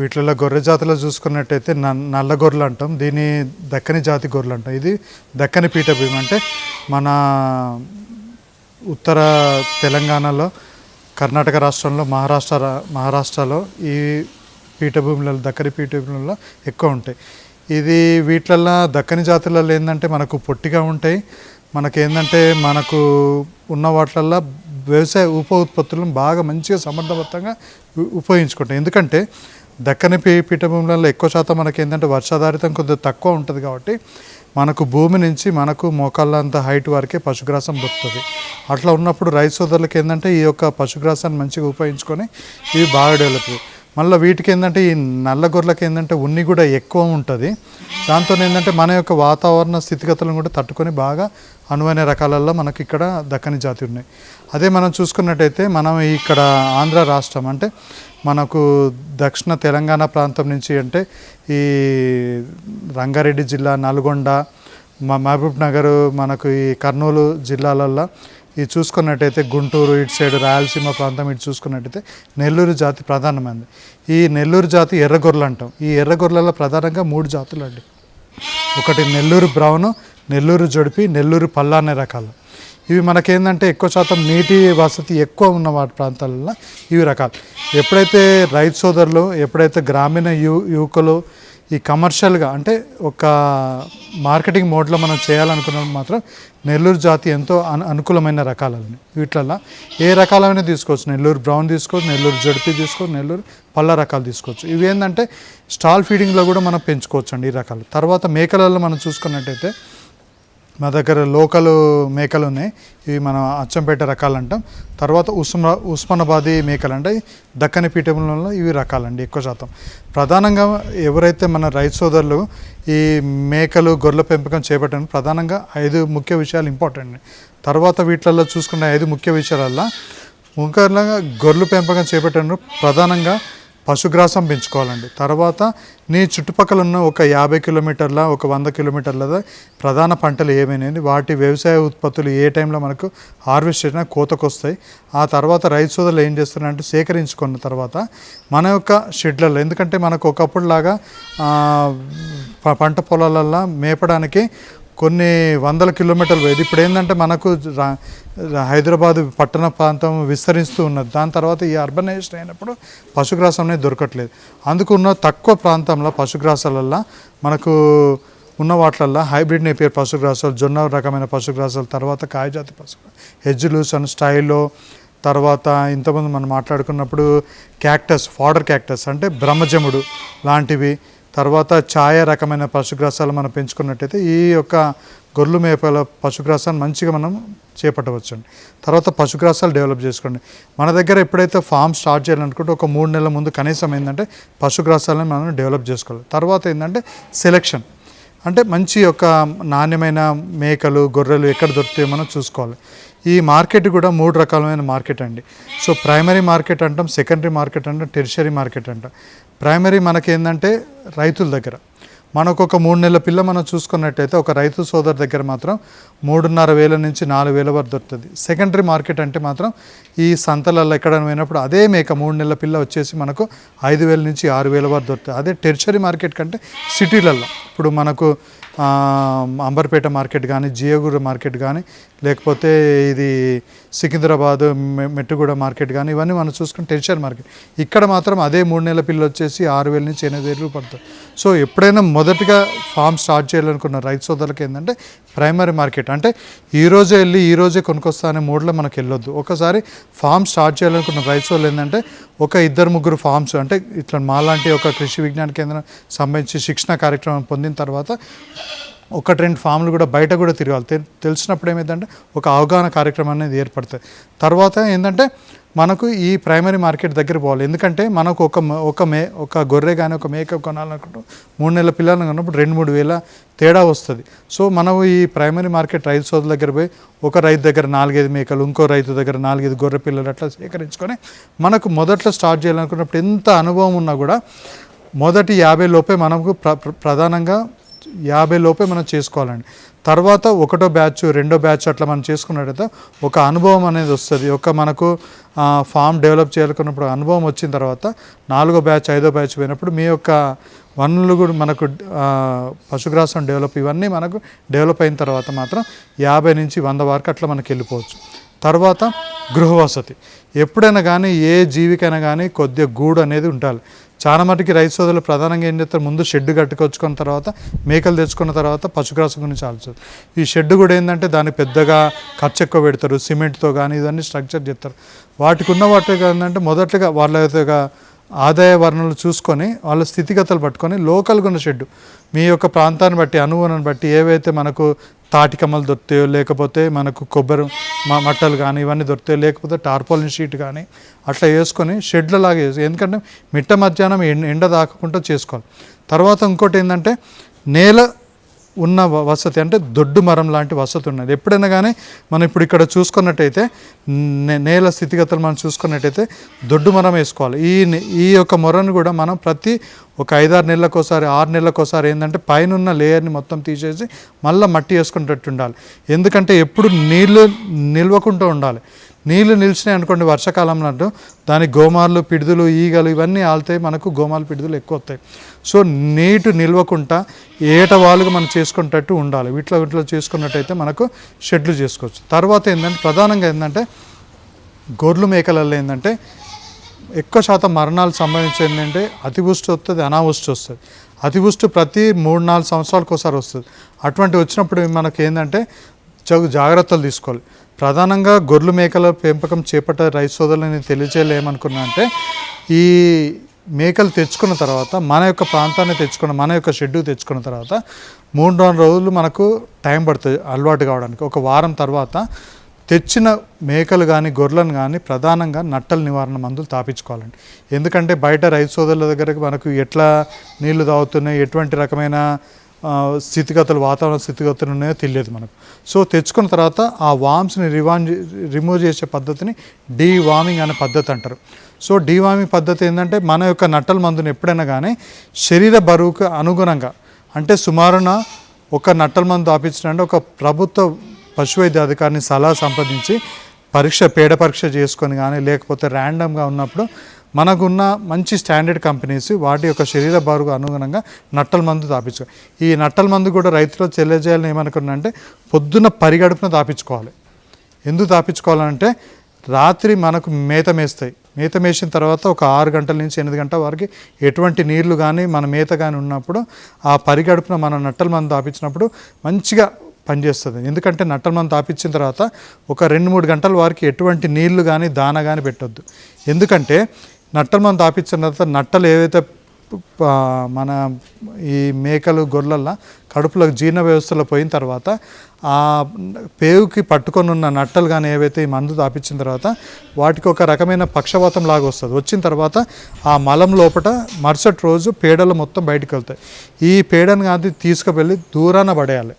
వీటిలో గొర్రె జాతిలో చూసుకున్నట్టయితే నల్ల గొర్రెలు అంటాం. దీని దక్కని జాతి గొర్రెలు అంటాం. ఇది దక్కని పీఠభూమి అంటే మన ఉత్తర తెలంగాణలో కర్ణాటక రాష్ట్రంలో మహారాష్ట్ర మహారాష్ట్రలో ఈ పీఠభూములలో దక్కని పీఠభూములలో ఎక్కువ ఉంటాయి. ఇది వీటిలల్లో దక్కని జాతులలో ఏంటంటే మనకు పొట్టిగా ఉంటాయి. మనకేంటంటే మనకు ఉన్న వాటిలల్లో వ్యవసాయ ఉప ఉత్పత్తులను బాగా మంచిగా సమర్థవంతంగా ఉపయోగించుకుంటాం ఎందుకంటే దక్కని పీ పీఠభూములలో ఎక్కువ శాతం మనకి ఏంటంటే వర్షాధారితం కొంచెం తక్కువ ఉంటుంది కాబట్టి మనకు భూమి నుంచి మనకు మోకాళ్ళంత హైట్ వరకే పశుగ్రాసం దొరుకుతుంది. అట్లా ఉన్నప్పుడు రైతు సోదరులకు ఏంటంటే ఈ యొక్క పశుగ్రాసాన్ని మంచిగా ఉపయోగించుకొని ఇవి బాగా డెవలప్ మళ్ళీ వీటికి ఏంటంటే ఈ నల్ల గొర్రెలకు ఏంటంటే ఉన్ని కూడా ఎక్కువ ఉంటుంది. దాంతో ఏంటంటే మన యొక్క వాతావరణ స్థితిగతులను కూడా తట్టుకొని బాగా అనువైన రకాలలో మనకి ఇక్కడ దక్కని జాతి ఉన్నాయి. అదే మనం చూసుకున్నట్టయితే మనం ఇక్కడ ఆంధ్ర రాష్ట్రం అంటే మనకు దక్షిణ తెలంగాణ ప్రాంతం నుంచి అంటే ఈ రంగారెడ్డి జిల్లా నల్గొండ మహబూబ్ నగర్ మనకు ఈ కర్నూలు జిల్లాలల్లో ఇది చూసుకున్నట్టయితే గుంటూరు ఇటు సైడ్ రాయలసీమ ప్రాంతం ఇటు చూసుకున్నట్టయితే నెల్లూరు జాతి ప్రధానమైనది. ఈ నెల్లూరు జాతి ఎర్రగొర్రెలు అంటాం. ఈ ఎర్రగొర్రెలలో ప్రధానంగా మూడు జాతులు అండి. ఒకటి నెల్లూరు బ్రౌను నెల్లూరు జడిపి నెల్లూరు పల్లా అనే రకాలు. ఇవి మనకేందంటే ఎక్కువ శాతం నీటి వసతి ఎక్కువ ఉన్న వాటి ప్రాంతాలలో ఇవి రకాలు. ఎప్పుడైతే రైతు సోదరులు ఎప్పుడైతే గ్రామీణ యు యువకులు ఈ కమర్షియల్గా అంటే ఒక మార్కెటింగ్ మోడ్లో మనం చేయాలనుకున్నప్పుడు మాత్రం నెల్లూరు జాతి ఎంతో అను అనుకూలమైన రకాలని వీటిలల్లో ఏ రకాలైనా తీసుకోవచ్చు. నెల్లూరు బ్రౌన్ తీసుకోవచ్చు నెల్లూరు జడిపి తీసుకోవచ్చు నెల్లూరు పళ్ళ రకాలు తీసుకోవచ్చు. ఇవి ఏంటంటే స్టాల్ ఫీడింగ్లో కూడా మనం పెంచుకోవచ్చు అండి ఈ రకాలు. తర్వాత మేకలలో మనం చూసుకున్నట్టయితే మా దగ్గర లోకల్ మేకలు ఉన్నాయి. ఇవి మనం అచ్చంపేట రకాలు అంటాం తర్వాత ఉస్మా ఉస్మానాబాదీ మేకలు అంటే దక్కని పీఠములలో ఇవి రకాలండి ఎక్కువ శాతం. ప్రధానంగా ఎవరైతే మన రైతు సోదరులు ఈ మేకలు గొర్రెల పెంపకం చేపట్టడం ప్రధానంగా ఐదు ముఖ్య విషయాలు ఇంపార్టెంట్. తర్వాత వీటిలలో చూసుకున్న ఐదు ముఖ్య విషయాలల్లో ముఖ్యంగా గొర్రెల పెంపకం చేపట్టడం ప్రధానంగా పశుగ్రాసం పెంచుకోవాలండి. తర్వాత నీ చుట్టుపక్కల ఉన్న ఒక యాభై కిలోమీటర్ల ఒక వంద కిలోమీటర్ల ప్రధాన పంటలు ఏమైనాయి వాటి వ్యవసాయ ఉత్పత్తులు ఏ టైంలో మనకు హార్వెస్ట్ చేసినా కోతకు వస్తాయి ఆ తర్వాత రైతు సోదరులు ఏం చేస్తున్నారంటే సేకరించుకున్న తర్వాత మన యొక్క షెడ్లలో ఎందుకంటే మనకు ఒకప్పుడులాగా పంట పొలాలల్లో మేపడానికి కొన్ని వందల కిలోమీటర్లు పోయేది. ఇప్పుడు ఏంటంటే మనకు హైదరాబాద్ పట్టణ ప్రాంతం విస్తరిస్తూ ఉన్నది. దాని తర్వాత ఈ అర్బనైజేషన్ అయినప్పుడు పశుగ్రాసం అనేది దొరకట్లేదు. అందుకు ఉన్న తక్కువ ప్రాంతంలో పశుగ్రాసాలల్లో మనకు ఉన్న వాటిలల్లో హైబ్రిడ్ నేపియర్ పశుగ్రాసాలు జొన్న రకమైన పశుగ్రాసాలు తర్వాత కాయజాతి పశు హెజ్జులూసన్ స్టైలో తర్వాత ఇంతకుముందు మనం మాట్లాడుకున్నప్పుడు క్యాక్టస్ ఫాడర్ క్యాక్టస్ అంటే బ్రహ్మజముడు లాంటివి తర్వాత ఛాయ రకమైన పశుగ్రాసాలు మనం పెంచుకున్నట్టయితే ఈ యొక్క గొర్రెలు మేపల పశుగ్రాసాన్ని మంచిగా మనం చేపట్టవచ్చు అండి తర్వాత పశుగ్రాసాలు డెవలప్ చేసుకోండి. మన దగ్గర ఎప్పుడైతే ఫామ్ స్టార్ట్ చేయాలనుకుంటే ఒక మూడు నెలల ముందు కనీసం ఏంటంటే పశుగ్రాసాలను మనం డెవలప్ చేసుకోవాలి. తర్వాత ఏంటంటే సెలెక్షన్. అంటే మంచి ఒక నాణ్యమైన మేకలు గొర్రెలు ఎక్కడ దొరుకుతాయో మనం చూసుకోవాలి. ఈ మార్కెట్ కూడా మూడు రకాలమైన మార్కెట్ అండి. సో ప్రైమరీ మార్కెట్ అంటాం సెకండరీ మార్కెట్ అంటాం టెరిషరీ మార్కెట్ అంటాం. ప్రైమరీ మనకేందంటే రైతుల దగ్గర. మనకు ఒక మూడు నెలల పిల్ల మనం చూసుకున్నట్టయితే ఒక రైతు సోదరు దగ్గర మాత్రం మూడున్నర వేల నుంచి నాలుగు వేల వరకు దొరుకుతుంది. సెకండరీ మార్కెట్ అంటే మాత్రం ఈ సంతలలో ఎక్కడ పోయినప్పుడు అదే మేక మూడు నెలల పిల్ల వచ్చేసి మనకు ఐదు వేల నుంచి ఆరు వేల వరకు దొరుకుతుంది. అదే టెరిషరీ మార్కెట్ కంటే సిటీలలో ఇప్పుడు మనకు అంబర్పేట మార్కెట్ కానీ జియోగూడ మార్కెట్ కానీ లేకపోతే ఇది సికింద్రాబాద్ మెట్టుగూడ మార్కెట్ కానీ ఇవన్నీ మనం చూసుకుని టెన్షన్ మార్కెట్. ఇక్కడ మాత్రం అదే మూడు నెలల పిల్లలు వచ్చేసి ఆరు వేల నుంచి ఎనిమిది వేలు పడుతుంది సో ఎప్పుడైనా మొదటిగా ఫామ్ స్టార్ట్ చేయాలనుకున్న రైతు సోదరులకు ఏంటంటే ప్రైమరీ మార్కెట్. అంటే ఈరోజే వెళ్ళి ఈరోజే కొనుక్కొస్తా అనే మూడ్లో మనకు వెళ్ళొద్దు. ఒకసారి ఫామ్ స్టార్ట్ చేయాలనుకున్న రైతు సోదరులు ఏంటంటే ఒక ఇద్దరు ముగ్గురు ఫామ్స్ అంటే ఇట్లా మాలాంటి ఒక కృషి విజ్ఞాన కేంద్రం సంబంధించి శిక్షణ కార్యక్రమం పొందిన తర్వాత ఒకటి రెండు ఫామ్లు కూడా బయట కూడా తిరగాలి. తె- తెలిసినప్పుడు ఏమైందంటే ఒక అవగాహన కార్యక్రమం అనేది ఏర్పడుతుంది. తర్వాత ఏంటంటే మనకు ఈ ప్రైమరీ మార్కెట్ దగ్గర పోవాలి. ఎందుకంటే మనకు ఒక ఒక మే ఒక గొర్రె కానీ ఒక మేక కొనాలనుకుంటూ మూడు నెలల పిల్లలను కొన్నప్పుడు రెండు మూడు వేల తేడా వస్తుంది. సో మనం ఈ ప్రైమరీ మార్కెట్ రైతు సోదరుల దగ్గర పోయి ఒక రైతు దగ్గర నాలుగైదు మేకలు ఇంకో రైతు దగ్గర నాలుగైదు గొర్రె పిల్లలు అట్లా సేకరించుకొని మనకు మొదట్లో స్టార్ట్ చేయాలనుకున్నప్పుడు ఎంత అనుభవం ఉన్నా కూడా మొదటి యాభై లోపే మనకు ప్ర- ప్రధానంగా యాభై లోపే మనం చేసుకోవాలండి. తర్వాత ఒకటో బ్యాచ్ రెండో బ్యాచ్ అట్లా మనం చేసుకున్నట్టయితే ఒక అనుభవం అనేది వస్తుంది. ఒక మనకు ఫామ్ డెవలప్ చేయాలనుకున్నప్పుడు అనుభవం వచ్చిన తర్వాత నాలుగో బ్యాచ్ ఐదో బ్యాచ్ పోయినప్పుడు మీ యొక్క వనరులు కూడా మనకు పశుగ్రాసం డెవలప్ ఇవన్నీ మనకు డెవలప్ అయిన తర్వాత మాత్రం యాభై నుంచి వంద వరకు అట్లా మనకి వెళ్ళిపోవచ్చు. తర్వాత గృహవసతి. ఎప్పుడైనా కానీ ఏ జీవికైనా కానీ కొద్దిగా గూడు అనేది ఉండాలి. చాలా మటుకి రైతు సోదరులు ప్రధానంగా ఏం చేస్తారు? ముందు షెడ్ కట్టుకొచ్చుకున్న తర్వాత మేకలు తెచ్చుకున్న తర్వాత పశుగ్రాసం గురించి ఆలోచిస్తారు ఈ షెడ్ కూడా ఏంటంటే దాన్ని పెద్దగా ఖర్చు ఎక్కువ పెడతారు. సిమెంట్తో కానీ ఇవన్నీ స్ట్రక్చర్ చేస్తారు వాటికి ఉన్న వాటి ఏంటంటే మొదటగా వాళ్ళ యొక్క ఆదాయ వనరులు చూసుకొని వాళ్ళ స్థితిగతులు పట్టుకొని లోకల్గా ఉన్న షెడ్ మీ యొక్క ప్రాంతాన్ని బట్టి అనుగుణాన్ని బట్టి ఏవైతే మనకు తాటికమ్మలు దొరుకుతాయో లేకపోతే మనకు కొబ్బరి మట్టలు కానీ ఇవన్నీ దొరుకుతాయో లేకపోతే టార్పోలిన్ షీట్ కానీ అట్లా వేసుకొని షెడ్లలాగా వేసి ఎందుకంటే మిట్ట మధ్యాహ్నం ఎండ ఎండ దాకకుండా చేసుకోవాలి. తర్వాత ఇంకోటి ఏంటంటే నేల ఉన్న వసతి అంటే దొడ్డు మరం లాంటి వసతి ఉన్నది. ఎప్పుడైనా కానీ మనం ఇప్పుడు ఇక్కడ చూసుకున్నట్టయితే నే- నేల స్థితిగతులు మనం చూసుకున్నట్టయితే దొడ్డు మరం వేసుకోవాలి. ఈ ఈ యొక్క మొరను కూడా మనం ప్రతి ఒక ఐదారు నెలలకోసారి ఆరు నెలలకోసారి ఏంటంటే పైన ఉన్న లేయర్ని మొత్తం తీసేసి మళ్ళీ మట్టి వేసుకునేటట్టు ఉండాలి. ఎందుకంటే ఎప్పుడు నీళ్ళు నిల్వకుండా ఉండాలి. నీళ్ళు నిలిచినాయి అనుకోండి వర్షాకాలంలో దాని దానికి గోమార్లు పిడుదలు ఈగలు ఇవన్నీ ఆలుతాయి మనకు గోమాలు పిడుదలు ఎక్కువ వస్తాయి. సో నీటు నిల్వకుండా ఏట వాళ్ళుగా మనం చేసుకునేటట్టు ఉండాలి. వీటిలో వీటిలో చేసుకున్నట్టయితే మనకు షెడ్లు చేసుకోవచ్చు. తర్వాత ఏంటంటే ప్రధానంగా ఏంటంటే గొర్రెలు మేకలలో ఏంటంటే ఎక్కువ శాతం మరణాలు సంభవించేది ఏంటంటే అతివృష్టి వస్తుంది అనావృష్టి వస్తుంది. అతివృష్టి ప్రతి మూడు నాలుగు సంవత్సరాలకు ఒకసారి వస్తుంది. అటువంటి వచ్చినప్పుడు మనకి ఏంటంటే చగు జాగ్రత్తలు తీసుకోవాలి. ప్రధానంగా గొర్రెలు మేకల పెంపకం చేపట్టే రైతు సోదరులని తెలియజేయలేమనుకున్నా అంటే ఈ మేకలు తెచ్చుకున్న తర్వాత మన యొక్క ప్రాంతాన్ని తెచ్చుకున్న మన యొక్క షెడ్ తెచ్చుకున్న తర్వాత మూడు నాలుగు రోజులు మనకు టైం పడుతుంది అలవాటు కావడానికి. ఒక వారం తర్వాత తెచ్చిన మేకలు కానీ గొర్రెలను కానీ ప్రధానంగా నట్టల నివారణ మందులు తాపించుకోవాలండి. ఎందుకంటే బయట రైతు సోదరుల దగ్గరకు మనకు ఎట్లా నీళ్ళు తాగుతున్నాయి ఎటువంటి రకమైన స్థితిగతులు వాతావరణ స్థితిగతులు ఉన్నాయో తెలియదు మనకు. సో తెచ్చుకున్న తర్వాత ఆ వామ్స్ని రివాన్ రిమూవ్ చేసే పద్ధతిని డీ వామింగ్ అనే పద్ధతి అంటారు. సో డీ వామింగ్ పద్ధతి ఏంటంటే మన యొక్క నట్టల మందుని ఎప్పుడైనా కానీ శరీర బరువుకు అనుగుణంగా అంటే సుమారున ఒక నట్టల మందు తాపించడానికి ఒక ప్రభుత్వ పశువైద్య అధికారిని సలహా సంప్రదించి పరీక్ష పేడ పరీక్ష చేసుకొని కానీ లేకపోతే ర్యాండమ్గా ఉన్నప్పుడు మనకున్న మంచి స్టాండర్డ్ కంపెనీస్ వాటి యొక్క శరీర బరువుకు అనుగుణంగా నట్టల మందు తాపించు ఈ నట్టల మందు కూడా రైతులు తెలియజేయాలని ఏమనుకున్నా అంటే పొద్దున్న పరిగడుపున తాపించుకోవాలి. ఎందుకు తాపించుకోవాలంటే రాత్రి మనకు మేత మేస్తాయి. మేత మేసిన తర్వాత ఒక ఆరు గంటల నుంచి ఎనిమిది గంటల వరకు ఎటువంటి నీళ్ళు కానీ మన మేత కానీ ఉన్నప్పుడు ఆ పరిగడుపున మన నట్టల మందు తాపించినప్పుడు మంచిగా పనిచేస్తుంది. ఎందుకంటే నట్టల మందు తాపించిన తర్వాత ఒక రెండు మూడు గంటల వరకు ఎటువంటి నీళ్ళు కానీ దాన కానీ పెట్టొద్దు. ఎందుకంటే నట్టలు మనం తాపించిన తర్వాత నట్టలు ఏవైతే మన ఈ మేకలు గొర్రెల కడుపులో జీర్ణ వ్యవస్థలో పోయిన తర్వాత ఆ పేగుకి పట్టుకొని ఉన్న నట్టలు కానీ ఏవైతే ఈ మందు తాపించిన తర్వాత వాటికి ఒక రకమైన పక్షవాతం లాగా వస్తుంది. వచ్చిన తర్వాత ఆ మలం లోపల మరుసటి రోజు పేడలు మొత్తం బయటకు వెళ్తాయి. ఈ పేడను కానీ తీసుకువెళ్ళి దూరాన పడేయాలి.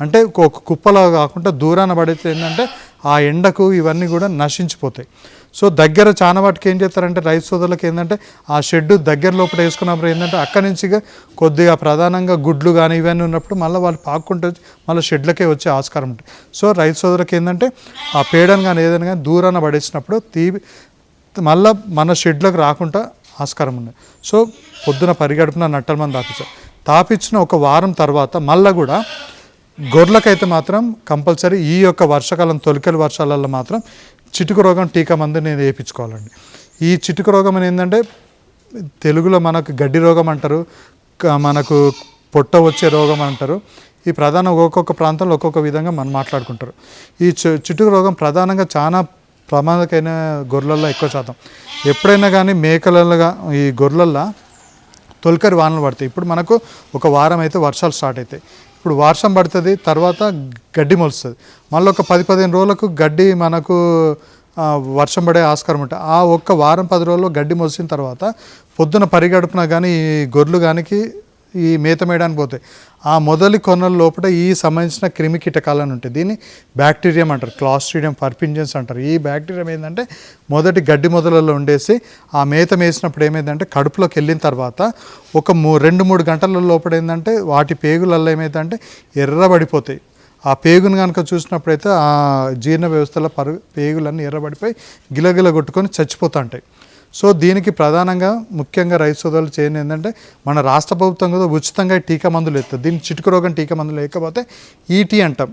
అంటే ఒక కుప్పలో కాకుండా దూరాన పడితే ఏంటంటే ఆ ఎండకు ఇవన్నీ కూడా నశించిపోతాయి. సో దగ్గర చాలా వాటికి ఏం చేస్తారంటే రైతు సోదరులకు ఏంటంటే ఆ షెడ్ దగ్గర లోపల వేసుకున్నప్పుడు ఏంటంటే అక్కడి నుంచి ఇక కొద్దిగా ప్రధానంగా గుడ్లు కానీ ఇవన్నీ ఉన్నప్పుడు మళ్ళీ వాళ్ళు పాక్కుంటూ మళ్ళీ షెడ్లకే వచ్చే ఆస్కారం ఉంటుంది. సో రైతు సోదరులకు ఏంటంటే ఆ పేడను కానీ ఏదైనా కానీ దూరాన పడేసినప్పుడు తీ మళ్ళీ మన షెడ్లకు రాకుండా ఆస్కారం ఉంది. సో పొద్దున పరిగడుపున నట్టల మంది తాపించాం తాపించిన ఒక వారం తర్వాత మళ్ళీ కూడా గొర్రెలకైతే మాత్రం కంపల్సరీ ఈ యొక్క వర్షాకాలం తొలికలు వర్షాలలో మాత్రం చిటుకు రోగం టీకా మందు నేను వేయించుకోవాలండి. ఈ చిటుకు రోగం అని ఏంటంటే తెలుగులో మనకు గడ్డి రోగం అంటారు మనకు పొట్ట వచ్చే రోగం అంటారు. ఈ ప్రధాన ఒక్కొక్క ప్రాంతంలో ఒక్కొక్క విధంగా మనం మాట్లాడుకుంటారు. ఈ చిటుకు రోగం ప్రధానంగా చాలా ప్రమాదకైన గొర్రెలలో ఎక్కువ శాతం. ఎప్పుడైనా కానీ మేకలలోగా ఈ గొర్రెలల్లో తొలకరి వానలు పడతాయి. ఇప్పుడు మనకు ఒక వారం అయితే వర్షాలు స్టార్ట్ అవుతాయి. ఇప్పుడు వర్షం పడుతుంది తర్వాత గడ్డి మొలుస్తుంది. మళ్ళీ ఒక పది పదిహేను రోజులకు గడ్డి మనకు వర్షం పడే ఆస్కారం ఉంటుంది. ఆ ఒక్క వారం పది రోజుల్లో గడ్డి మొలిసిన తర్వాత పొద్దున పరిగడుపున కానీ ఈ గొర్రెలు కానికి ఈ మేత మేయడానికి పోతాయి. ఆ మొదటి కొనల లోపల ఈ సంబంధించిన క్రిమి కీటకాలను ఉంటాయి. దీన్ని బ్యాక్టీరియం అంటారు. క్లాస్ట్రీడియం పర్పింజన్స్ అంటారు. ఈ బ్యాక్టీరియం ఏంటంటే మొదటి గడ్డి మొదలలో ఉండేసి ఆ మేత మేసినప్పుడు ఏమైందంటే కడుపులోకి వెళ్ళిన తర్వాత ఒక మూ రెండు మూడు గంటల లోపల ఏంటంటే వాటి పేగులలో ఏమైందంటే ఎర్రబడిపోతాయి. ఆ పేగును కనుక చూసినప్పుడైతే ఆ జీర్ణ వ్యవస్థలో పరు పేగులన్నీ ఎర్రబడిపోయి గిలగిల కొట్టుకొని చచ్చిపోతూ ఉంటాయి సో దీనికి ప్రధానంగా ముఖ్యంగా రైతు సోదరులు చేయని ఏంటంటే మన రాష్ట్ర ప్రభుత్వం కూడా ఉచితంగా టీకా మందులు ఇస్తుంది దీనికి చిటుకు రోగం టీకా మందులు లేకపోతే ఈటీ అంటాం.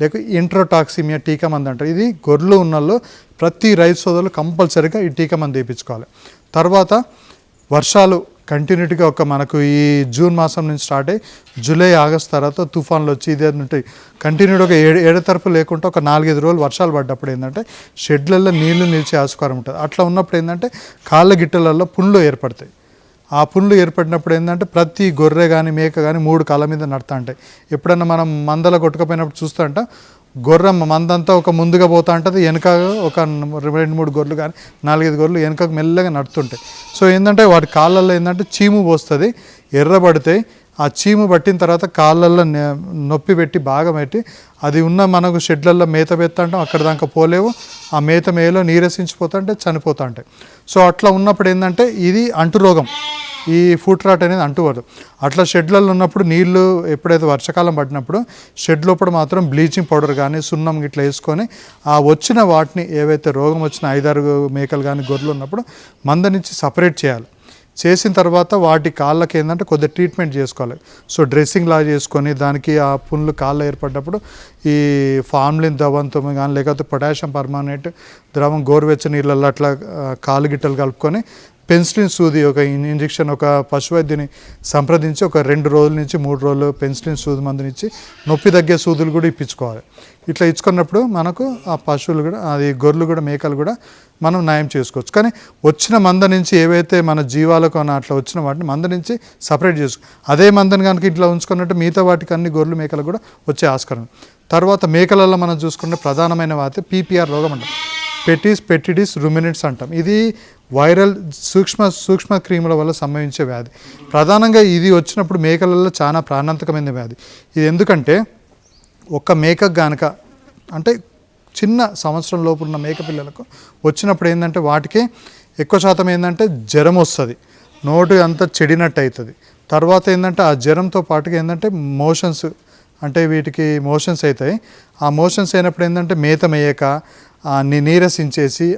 లేక ఇంట్రోటాక్సిమియా టీకా మందు అంటారు. ఇది గొర్రెలు ఉన్నల్లో ప్రతి రైతు సోదరులు కంపల్సరీగా ఈ టీకా మందు వేయించుకోవాలి. తర్వాత వర్షాలు కంటిన్యూటీగా ఒక మనకు ఈ జూన్ మాసం నుంచి స్టార్ట్ అయ్యి జూలై ఆగస్ట్ తర్వాత తుఫాన్లు వచ్చి ఇదే ఉంటాయి. కంటిన్యూగా ఒక ఏడు తరపు లేకుండా ఒక నాలుగైదు రోజులు వర్షాలు పడ్డప్పుడు ఏంటంటే షెడ్లలో నీళ్ళు నిలిచే ఆస్కారం ఉంటుంది. అట్లా ఉన్నప్పుడు ఏంటంటే కాళ్ళ గిట్టలలో పుండ్లు ఏర్పడతాయి. ఆ పుండ్లు ఏర్పడినప్పుడు ఏంటంటే ప్రతి గొర్రె కానీ మేక కానీ మూడు కాళ్ళ మీద నడతా ఉంటాయి. ఎప్పుడన్నా మనం మందల కొట్టుకపోయినప్పుడు చూస్తూ ఉంటాం గొర్రె మందంతా ఒక ముందుగా పోతా ఉంటుంది వెనక ఒక రెండు మూడు గొర్రెలు కానీ నాలుగైదు గొర్రెలు వెనకకు మెల్లగా నడుతుంటాయి సో ఏంటంటే వాటి కాళ్ళల్లో ఏంటంటే చీము పోస్తుంది ఎర్రబడితాయి ఆ చీము పట్టిన తర్వాత కాళ్ళల్లో నొప్పి పెట్టి బాగా పెట్టి అది ఉన్న మనకు షెడ్లల్లో మేత పెత్తంటాం అక్కడ దాకా పోలేవు. ఆ మేత మేలో నీరసించిపోతుంటే చనిపోతా ఉంటాయి. సో అట్లా ఉన్నప్పుడు ఏంటంటే ఇది అంటురోగం. ఈ ఫుట్ రాట్ అనేది అంటుకోదు అట్లా షెడ్లలో ఉన్నప్పుడు నీళ్ళు ఎప్పుడైతే వర్షాకాలం పడినప్పుడు షెడ్ లోపల మాత్రం బ్లీచింగ్ పౌడర్ కానీ సున్నం ఇట్లా వేసుకొని ఆ వచ్చిన వాటిని ఏవైతే రోగం వచ్చిన ఐదారు మేకలు కానీ గొర్రెలు ఉన్నప్పుడు మంద నుంచి సపరేట్ చేయాలి. చేసిన తర్వాత వాటి కాళ్ళకి ఏంటంటే కొద్దిగా ట్రీట్మెంట్ చేసుకోవాలి. సో డ్రెస్సింగ్ లా చేసుకొని దానికి ఆ పుండ్లు కాళ్ళు ఏర్పడ్డప్పుడు ఈ ఫార్మ్లిన్ ద్రవంతో కానీ లేకపోతే పొటాషియం పర్మానేట్ ద్రవం గోరువెచ్చ నీళ్ళల్లో అట్లా కాలు గిట్టలు కలుపుకొని పెన్సిలిన్ సూది ఒక ఇన్- ఇంజెక్షన్ ఒక పశువైద్యుని సంప్రదించి ఒక రెండు రోజుల నుంచి మూడు రోజులు పెన్సిలిన్ సూది మందునిచ్చి నొప్పి తగ్గే సూదులు కూడా ఇప్పించుకోవాలి. ఇట్లా ఇచ్చుకున్నప్పుడు మనకు ఆ పశువులు కూడా అది గొర్రెలు కూడా మేకలు కూడా మనం నయం చేసుకోవచ్చు. కానీ వచ్చిన మంద నుంచి ఏవైతే మన జీవాలకు అన్న అట్లా వచ్చిన వాటిని మంద నుంచి సపరేట్ చేసుకో అదే మందని కనుక ఇట్లా ఉంచుకున్నట్టు మిగతా వాటికి అన్ని గొర్రెలు మేకలు కూడా వచ్చే ఆస్కారం. తర్వాత మేకలలో మనం చూసుకుంటే ప్రధానమైన వాత పీపీఆర్ రోగం అంటాం. పెటిస్ పెటిడిస్ రుమినెట్స్ అంటాం. ఇది వైరల్ సూక్ష్మ సూక్ష్మ క్రిముల వల్ల సంభవించే వ్యాధి. ప్రధానంగా ఇది వచ్చినప్పుడు మేకలలో చాలా ప్రాణాంతకమైన వ్యాధి. ఇది ఎందుకంటే ఒక మేక గానక అంటే చిన్న సంవత్సరం లోపు ఉన్న మేక పిల్లలకు వచ్చినప్పుడు ఏంటంటే వాటికి ఎక్కువ శాతం ఏంటంటే జ్వరం వస్తుంది. నోటు అంతా చెడినట్టు అవుతుంది తర్వాత ఏంటంటే ఆ జ్వరంతో పాటుగా ఏంటంటే మోషన్స్ అంటే వీటికి మోషన్స్ అవుతాయి ఆ మోషన్స్ అయినప్పుడు ఏంటంటే మేత మేయక నీరసించేసి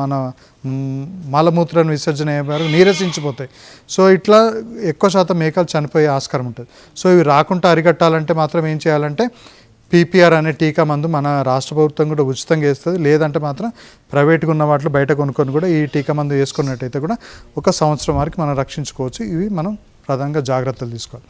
మన మలమూత్రను మలమూత్రాన్ని విసర్జన అయ్యే వరకు నీరసించిపోతాయి. సో ఇట్లా ఎక్కువ శాతం మేకలు చనిపోయే ఆస్కారం ఉంటుంది. సో ఇవి రాకుండా అరికట్టాలంటే మాత్రం ఏం చేయాలంటే పీపీఆర్ అనే టీకా మందు మన రాష్ట్ర ప్రభుత్వం కూడా ఉచితంగా వేస్తుంది. లేదంటే మాత్రం ప్రైవేట్గా ఉన్న వాటిలో బయట కొనుక్కొని కూడా ఈ టీకా మందు వేసుకున్నట్టయితే కూడా ఒక సంవత్సరం వరకు మనం రక్షించుకోవచ్చు. ఇవి మనం ప్రధానంగా జాగ్రత్తలు తీసుకోవాలి.